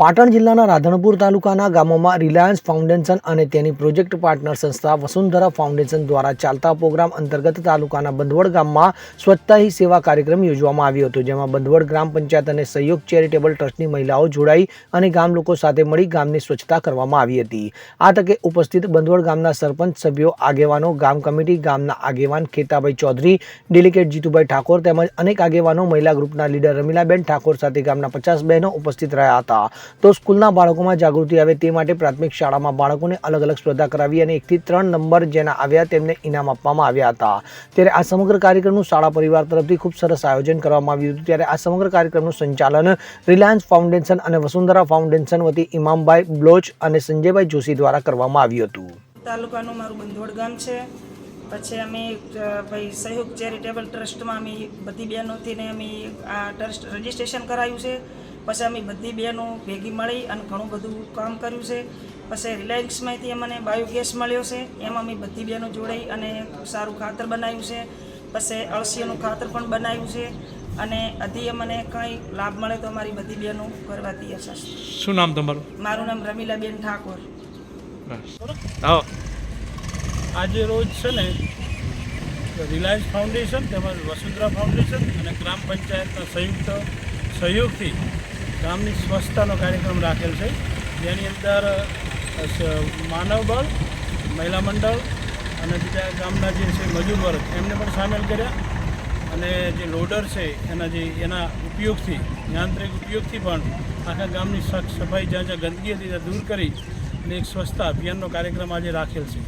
પાટણ જિલ્લાના રાધનપુર તાલુકાના ગામોમાં રિલાયન્સ ફાઉન્ડેશન અને તેની પ્રોજેક્ટ પાર્ટનર સંસ્થા વસુંધરા ફાઉન્ડેશન દ્વારા ચાલતા પ્રોગ્રામ અંતર્ગત તાલુકાના બંધવડ ગામમાં સ્વચ્છતા હી સેવા કાર્યક્રમ યોજવામાં આવ્યો હતો, જેમાં બંધવડ ગ્રામ પંચાયત અને સહયોગ ચેરિટેબલ ટ્રસ્ટની મહિલાઓ જોડાઈ અને ગામ લોકો સાથે મળી ગામની સ્વચ્છતા કરવામાં આવી હતી. આ તકે ઉપસ્થિત બંધવડ ગામના સરપંચ, સભ્યો, આગેવાનો, ગામ કમિટી, ગામના આગેવાન ખેતાભાઈ ચૌધરી ડેલિકેટ જીતુભાઈ ઠાકોર તેમજ અનેક આગેવાનો, મહિલા ગ્રુપના લીડર રમીલાબેન ઠાકોર સાથે ગામના પચાસ બહેનો ઉપસ્થિત રહ્યા હતા. તો સ્કૂલના બાળકોમાં જાગૃતિ આવે તે માટે પ્રાથમિક શાળામાં બાળકોને અલગ અલગ સ્પર્ધા કરાવી અને એકથી ત્રણ નંબર જેના આવ્યા તેમને ઇનામ આપવામાં આવ્યા હતા. ત્યારે આ સમગ્ર કાર્યક્રમનું શાળા પરિવાર તરફથી ખૂબ સરસ આયોજન કરવામાં આવ્યું હતું. ત્યારે આ સમગ્ર કાર્યક્રમનું સંચાલન રિલાયન્સ ફાઉન્ડેશન અને વસુંધરા ફાઉન્ડેશન વતી ઇમામભાઈ બ્લોચ અને સંજયભાઈ જોશી દ્વારા કરવામાં આવ્યું હતું. તાલુકાનું મારું બંધોડ ગામ છે. પછી અમે ભાઈ સહયોગ ચેરિટેબલ ટ્રસ્ટમાં અમે બધી બહેનોથી ને અમે આ ટ્રસ્ટ રજિસ્ટ્રેશન કરાયું છે. પછી અમે બધી બહેનો ભેગી મળી અને ઘણું બધું કામ કર્યું છે. પછી રિલાયન્સમાંથી અમને બાયોગેસ મળ્યો છે. એમાં અમે બધી બહેનો જોડાઈ અને સારું ખાતર બનાવ્યું છે. પછી અળસીનું ખાતર પણ બનાવ્યું છે. અને હજી અમને કંઈ લાભ મળે તો અમારી બધી બહેનો કરવાથી તૈયાર શું નામ તમારું? મારું નામ રમીલાબેન ઠાકોર. હા. આજે રોજ છે ને રિલાયન્સ ફાઉન્ડેશન તેમજ વસુંધરા ફાઉન્ડેશન અને ગ્રામ પંચાયતના સંયુક્ત સહયોગથી ગામની સ્વચ્છતાનો કાર્યક્રમ રાખેલ છે. જેની અંદર માનવ બળ, મહિલા મંડળ અને બીજા ગામના જે છે મજૂર વર્ગ, એમને પણ સામેલ કર્યા. અને જે લોડર છે, એના જે, એના ઉપયોગથી, યાંત્રિક ઉપયોગથી પણ આખા ગામની સાફ સફાઈ જ્યાં જ્યાં ગંદકી હતી ત્યાં દૂર કરી અને એક સ્વચ્છતા અભિયાનનો કાર્યક્રમ આજે રાખેલ છે.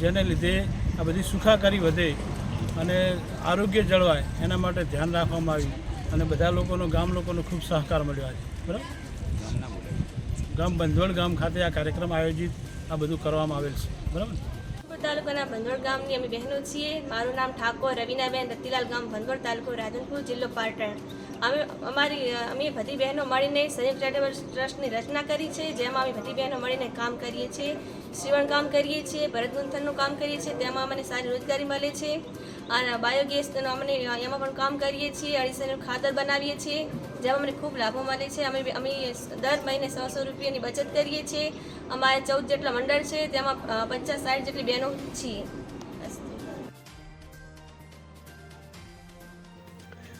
જેને લીધે આ બધી સુખાકારી વધે અને આરોગ્ય જળવાય, એના માટે ધ્યાન રાખવામાં આવ્યું. અને બધા લોકોનો, ગામ લોકોનો ખૂબ સહકાર મળ્યો આજે. બરાબર? ગામ બંધવણ ગામ ખાતે આ કાર્યક્રમ આયોજિત, આ બધું કરવામાં આવેલ છે. બરાબર તાલુકાના ભંદોડ ગામની અમે બહેનો છીએ. મારું નામ ઠાકોર રવિનાબેન રતિલાલ ગામ ભંદોડ તાલુકો રાધનપુર, જિલ્લો પાટણ. અમે અમારી અમે બધી બહેનો મળીને સંયુક્ત ચેરિટેબલ ટ્રસ્ટની રચના કરી છે, જેમાં અમે બધી બહેનો મળીને કામ કરીએ છીએ સીવણ કામ કરીએ છીએ ભરતગુંથનનું કામ કરીએ છીએ, તેમાં અમને સારી રોજગારી મળે છે. અને બાયોગેસનો અમને એમાં પણ કામ કરીએ છીએ અડીસરનું ખાતર બનાવીએ છીએ, જેમાં અમને ખૂબ લાભો મળે છે. અમે અમે દર મહિને સો સો રૂપિયાની બચત કરીએ છીએ. અમારે ચૌદ જેટલા મંડળ છે, તેમાં પચાસ સાઠ જેટલી બહેનો છીએ.